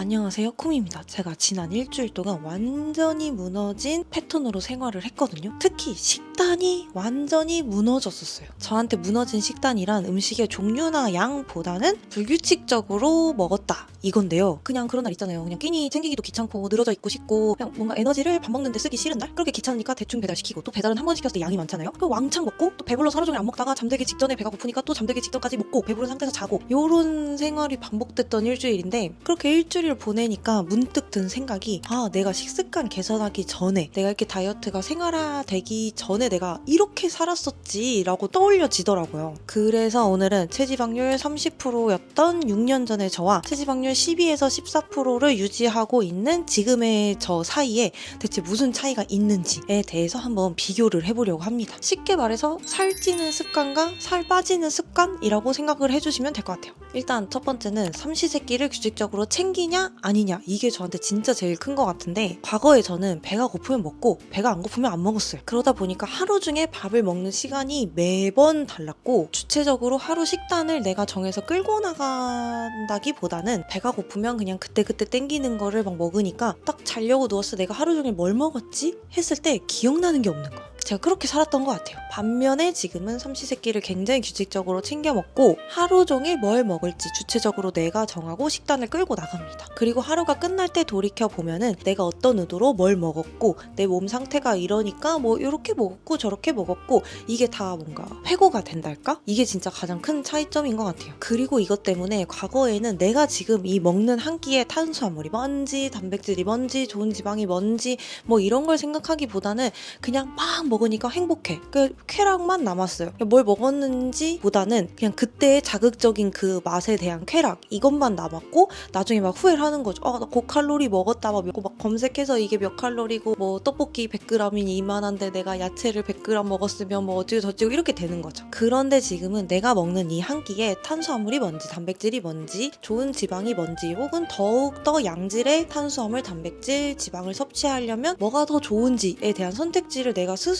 안녕하세요. 쿠미입니다. 제가 지난 일주일 동안 완전히 무너진 패턴으로 생활을 했거든요. 특히 식단이 완전히 무너졌었어요. 저한테 무너진 식단이란 음식의 종류나 양보다는 불규칙적으로 먹었다. 이건데요. 그냥 그런 날 있잖아요. 그냥 끼니 챙기기도 귀찮고 늘어져 있고 싶고 그냥 뭔가 에너지를 밥 먹는데 쓰기 싫은 날? 그렇게 귀찮으니까 대충 배달시키고 또 배달은 한 번 시켰을 때 양이 많잖아요. 그 왕창 먹고 또 배불러서 하루 종일 안 먹다가 잠들기 직전에 배가 고프니까 또 잠들기 직전까지 먹고 배부른 상태에서 자고. 요런 생활이 반복됐던 일주일인데 그렇게 일주일 을 보내니까 문득 든 생각이 아 내가 식습관 개선하기 전에 내가 이렇게 다이어트가 생활화되기 전에 내가 이렇게 살았었지라고 떠올려지더라고요 그래서 오늘은 체지방률 30%였던 6년 전의 저와 체지방률 12에서 14%를 유지하고 있는 지금의 저 사이에 대체 무슨 차이가 있는지에 대해서 한번 비교를 해보려고 합니다. 쉽게 말해서 살찌는 습관과 살 빠지는 습관이라고 생각을 해주시면 될 것 같아요. 일단 첫 번째는 삼시세끼를 규칙적으로 챙기냐 아니냐 이게 저한테 진짜 제일 큰 것 같은데 과거에 저는 배가 고프면 먹고 배가 안 고프면 안 먹었어요. 그러다 보니까 하루 중에 밥을 먹는 시간이 매번 달랐고 주체적으로 하루 식단을 내가 정해서 끌고 나간다기보다는 배가 고프면 그냥 그때그때 땡기는 거를 막 먹으니까 딱 자려고 때 내가 하루 종일 뭘 먹었지? 했을 때 기억나는 게 없는 거야. 제가 그렇게 살았던 것 같아요. 반면에 지금은 삼시세끼를 굉장히 규칙적으로 챙겨 먹고 하루 종일 뭘 먹을지 주체적으로 내가 정하고 식단을 끌고 나갑니다. 그리고 하루가 끝날 때 돌이켜 보면은 내가 어떤 의도로 뭘 먹었고 내 몸 상태가 이러니까 뭐 이렇게 먹었고 저렇게 먹었고 이게 다 뭔가 회고가 된달까? 이게 진짜 가장 큰 차이점인 것 같아요. 그리고 이것 때문에 과거에는 내가 지금 이 먹는 한 끼의 탄수화물이 뭔지 단백질이 뭔지 좋은 지방이 뭔지 뭐 이런 걸 생각하기보다는 그냥 막 먹 으니까 행복해. 그 쾌락만 남았어요. 뭘 먹었는지 보다는 그냥 그때의 자극적인 그 맛에 대한 쾌락 이것만 남았고 나중에 막 후회를 하는 거죠. 아, 나 고칼로리 먹었다 막, 막 검색해서 이게 몇 칼로리고 뭐 떡볶이 100g이니 이만한데 내가 야채를 100g 먹었으면 뭐 어찌고 저찌고 이렇게 되는 거죠. 그런데 지금은 내가 먹는 이 한 끼에 탄수화물이 뭔지 단백질이 뭔지 좋은 지방이 뭔지 혹은 더욱 더 양질의 탄수화물 단백질 지방을 섭취하려면 뭐가 더 좋은지에 대한 선택지를 내가 스스로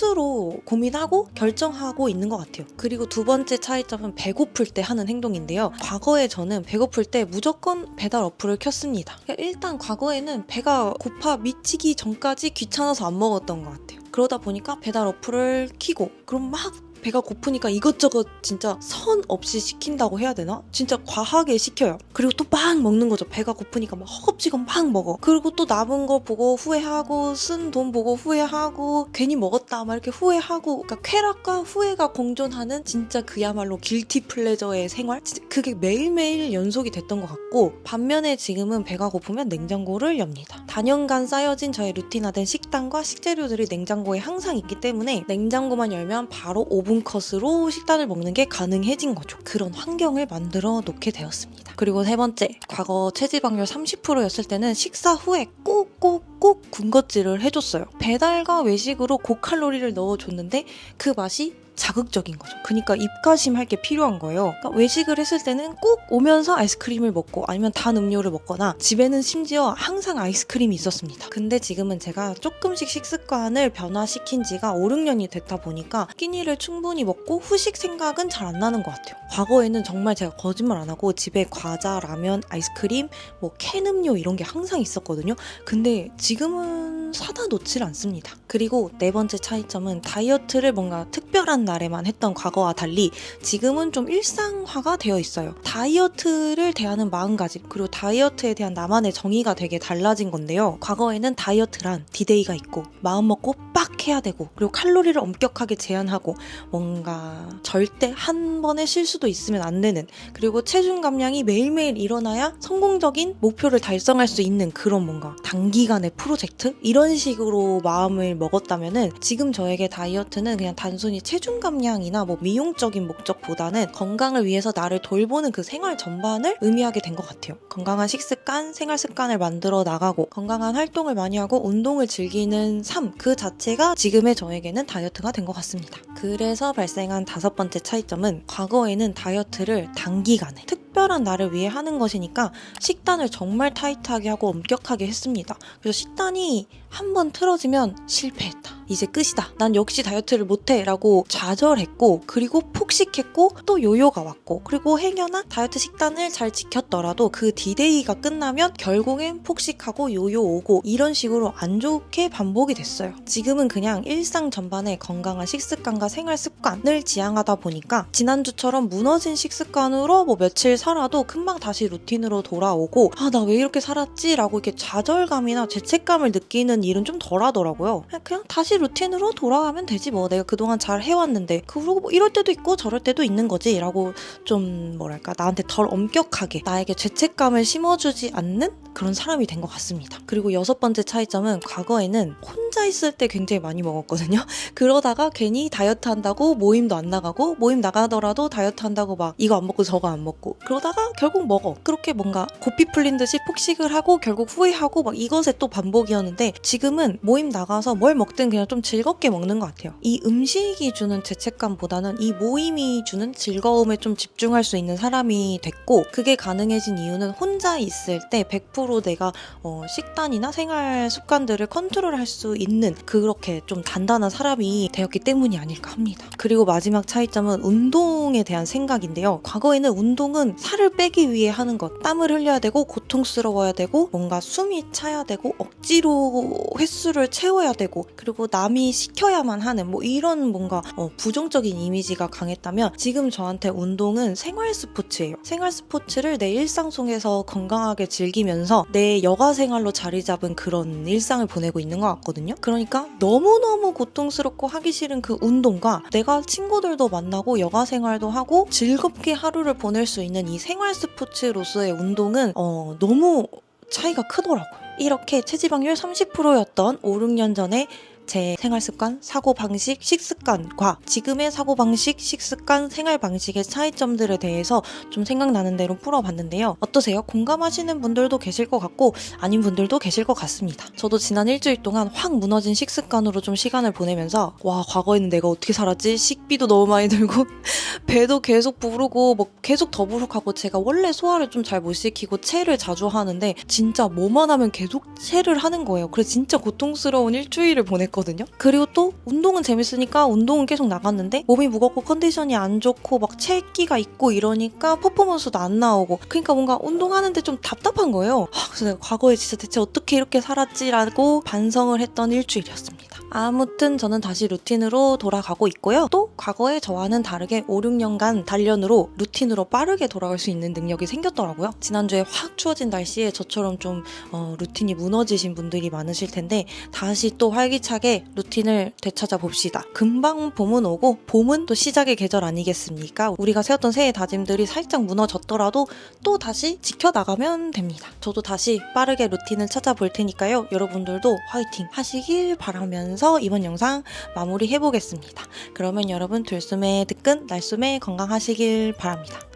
고민하고 결정하고 있는 것 같아요. 그리고 두 번째 차이점은 배고플 때 하는 행동인데요. 과거에 저는 배고플 때 무조건 배달 어플을 켰습니다. 그러니까 일단 과거에는 배가 고파 미치기 전까지 귀찮아서 안 먹었던 것 같아요. 그러다 보니까 배달 어플을 키고 그럼 막 배가 고프니까 이것저것 진짜 선 없이 시킨다고 해야 되나? 진짜 과하게 시켜요. 그리고 또 막 먹는 거죠. 배가 고프니까 막 허겁지겁 막 먹어. 그리고 또 남은 거 보고 후회하고 쓴 돈 보고 후회하고 괜히 먹었다 막 이렇게 후회하고 그러니까 쾌락과 후회가 공존하는 진짜 그야말로 길티 플레저의 생활? 그게 매일매일 연속이 됐던 것 같 고 반면에 지금은 배가 고프면 냉장고를 엽니다. 단연간 쌓여진 저의 루틴화된 식단과 식재료들이 냉장고에 항상 있기 때문에 냉장고만 열면 바로 5분 컷으로 식단을 먹는 게 가능해진 거죠. 그런 환경을 만들어 놓게 되었습니다. 그리고 세 번째, 과거 체지방률 30%였을 때는 식사 후에 꼭꼭꼭 군것질을 해줬어요. 배달과 외식으로 고칼로리를 넣어줬는데 그 맛이 자극적인 거죠. 그러니까 입가심 할 게 필요한 거예요. 그러니까 외식을 했을 때는 꼭 오면서 아이스크림을 먹고 아니면 단 음료를 먹거나 집에는 심지어 항상 아이스크림이 있었습니다. 근데 지금은 제가 조금씩 식습관을 변화시킨 지가 5, 6년이 됐다 보니까 끼니를 충분히 먹고 후식 생각은 잘 안 나는 것 같아요. 과거에는 정말 제가 거짓말 안 하고 집에 과자, 라면, 아이스크림, 뭐 캔 음료 이런 게 항상 있었거든요. 근데 지금은 사다 놓질 않습니다. 그리고 네 번째 차이점은 다이어트를 뭔가 특별한 날에만 했던 과거와 달리 지금은 좀 일상화가 되어 있어요. 다이어트를 대하는 마음가짐 그리고 다이어트에 대한 나만의 정의가 되게 달라진 건데요. 과거에는 다이어트란 디데이가 있고 마음 먹고 빡 해야 되고 그리고 칼로리를 엄격하게 제한하고 뭔가 절대 한 번의 실수도 있으면 안 되는 그리고 체중 감량이 매일매일 일어나야 성공적인 목표를 달성할 수 있는 그런 뭔가 단기간의 프로젝트 이런 식으로 마음을 먹었다면은 지금 저에게 다이어트는 그냥 단순히 체중 감량이나 뭐 미용적인 목적보다는 건강을 위해서 나를 돌보는 그 생활 전반을 의미하게 된 것 같아요. 건강한 식습관, 생활 습관을 만들어 나가고 건강한 활동을 많이 하고 운동을 즐기는 삶 그 자체가 지금의 저에게는 다이어트가 된 것 같습니다. 그래서 발생한 다섯 번째 차이점은 과거에는 다이어트를 단기간에 특별한 날을 위해 하는 것이니까 식단을 정말 타이트하게 하고 엄격하게 했습니다. 그래서 식단이 한 번 틀어지면 실패했다. 이제 끝이다. 난 역시 다이어트를 못해. 라고 좌절했고, 그리고 폭식했고, 또 요요가 왔고, 그리고 행여나 다이어트 식단을 잘 지켰더라도 그 디데이가 끝나면 결국엔 폭식하고 요요 오고 이런 식으로 안 좋게 반복이 됐어요. 지금은 그냥 일상 전반에 건강한 식습관과 생활 습관을 지향하다 보니까 지난주처럼 무너진 식습관으로 뭐 며칠 살아도 금방 다시 루틴으로 돌아오고 아, 나 왜 이렇게 살았지? 라고 이렇게 좌절감이나 죄책감을 느끼는 일은 좀 덜 하더라고요. 그냥, 다시 루틴으로 돌아가면 되지 뭐. 내가 그동안 잘 해왔는데. 그러고 뭐 이럴 때도 있고 저럴 때도 있는 거지. 라고 좀 뭐랄까 나한테 덜 엄격하게 나에게 죄책감을 심어주지 않는 그런 사람이 된 것 같습니다. 그리고 여섯 번째 차이점은 과거에는 혼자 있을 때 굉장히 많이 먹었거든요. 그러다가 괜히 다이어트 한다고 모임도 안 나가고 모임 나가더라도 다이어트 한다고 막 이거 안 먹고 저거 안 먹고 그러다가 결국 먹어. 그렇게 뭔가 고삐 풀린 듯이 폭식을 하고 결국 후회하고 막 이것의 또 반복이었는데 지금은 모임 나가서 뭘 먹든 그냥 좀 즐겁게 먹는 것 같아요. 이 음식이 주는 죄책감보다는 이 모임이 주는 즐거움에 좀 집중할 수 있는 사람이 됐고 그게 가능해진 이유는 혼자 있을 때100% 내가 어, 식단이나 생활 습관들을 컨트롤할 수 있는 그렇게 좀 단단한 사람이 되었기 때문이 아닐까 합니다. 그리고 마지막 차이점은 운동에 대한 생각인데요. 과거에는 운동은 살을 빼기 위해 하는 것, 땀을 흘려야 되고 고통스러워야 되고 뭔가 숨이 차야 되고 억지로 횟수를 채워야 되고 그리고 남이 시켜야만 하는 뭐 이런 뭔가 어, 부정적인 이미지가 강했다면 지금 저한테 운동은 생활 스포츠예요. 생활 스포츠를 내 일상 속에서 건강하게 즐기면서 내 여가 생활로 자리 잡은 그런 일상을 보내고 있는 것 같거든요. 그러니까 너무너무 고통스럽고 하기 싫은 그 운동과 내가 친구들도 만나고 여가 생활도 하고 즐겁게 하루를 보낼 수 있는 이 생활 스포츠로서의 운동은 어, 너무 차이가 크더라고요. 이렇게 체지방률 30%였던 5, 6년 전에 제 생활 습관, 사고 방식, 식습관과 지금의 사고 방식, 식습관, 생활 방식의 차이점들에 대해서 좀 생각나는 대로 풀어봤는데요. 어떠세요? 공감하시는 분들도 계실 것 같고 아닌 분들도 계실 것 같습니다. 저도 지난 일주일 동안 확 무너진 식습관으로 좀 시간을 보내면서 와 과거에는 내가 어떻게 살았지? 식비도 너무 많이 들고 배도 계속 부르고 뭐 계속 더부룩하고 제가 원래 소화를 좀 잘 못 시키고 체를 자주 하는데 진짜 뭐만 하면 계속 체를 하는 거예요. 그래서 진짜 고통스러운 일주일을 보냈거든요. 그리고 또 운동은 재밌으니까 운동은 계속 나갔는데 몸이 무겁고 컨디션이 안 좋고 막 체기가 있고 이러니까 퍼포먼스도 안 나오고 그러니까 뭔가 운동하는데 좀 답답한 거예요. 아, 그래서 내가 과거에 진짜 대체 어떻게 이렇게 살았지라고 반성을 했던 일주일이었습니다. 아무튼 저는 다시 루틴으로 돌아가고 있고요. 또 과거에 저와는 다르게 5, 6년간 단련으로 루틴으로 빠르게 돌아갈 수 있는 능력이 생겼더라고요. 지난주에 확 추워진 날씨에 저처럼 좀 어, 루틴이 무너지신 분들이 많으실 텐데 다시 또 활기차게 루틴을 되찾아 봅시다. 금방 봄은 오고 봄은 또 시작의 계절 아니겠습니까? 우리가 세웠던 새해 다짐들이 살짝 무너졌더라도 또 다시 지켜나가면 됩니다. 저도 다시 빠르게 루틴을 찾아볼 테니까요. 여러분들도 화이팅 하시길 바라면서 이번 영상 마무리해 보겠습니다. 그러면 여러분 들숨에 듣근 날숨에 건강하시길 바랍니다.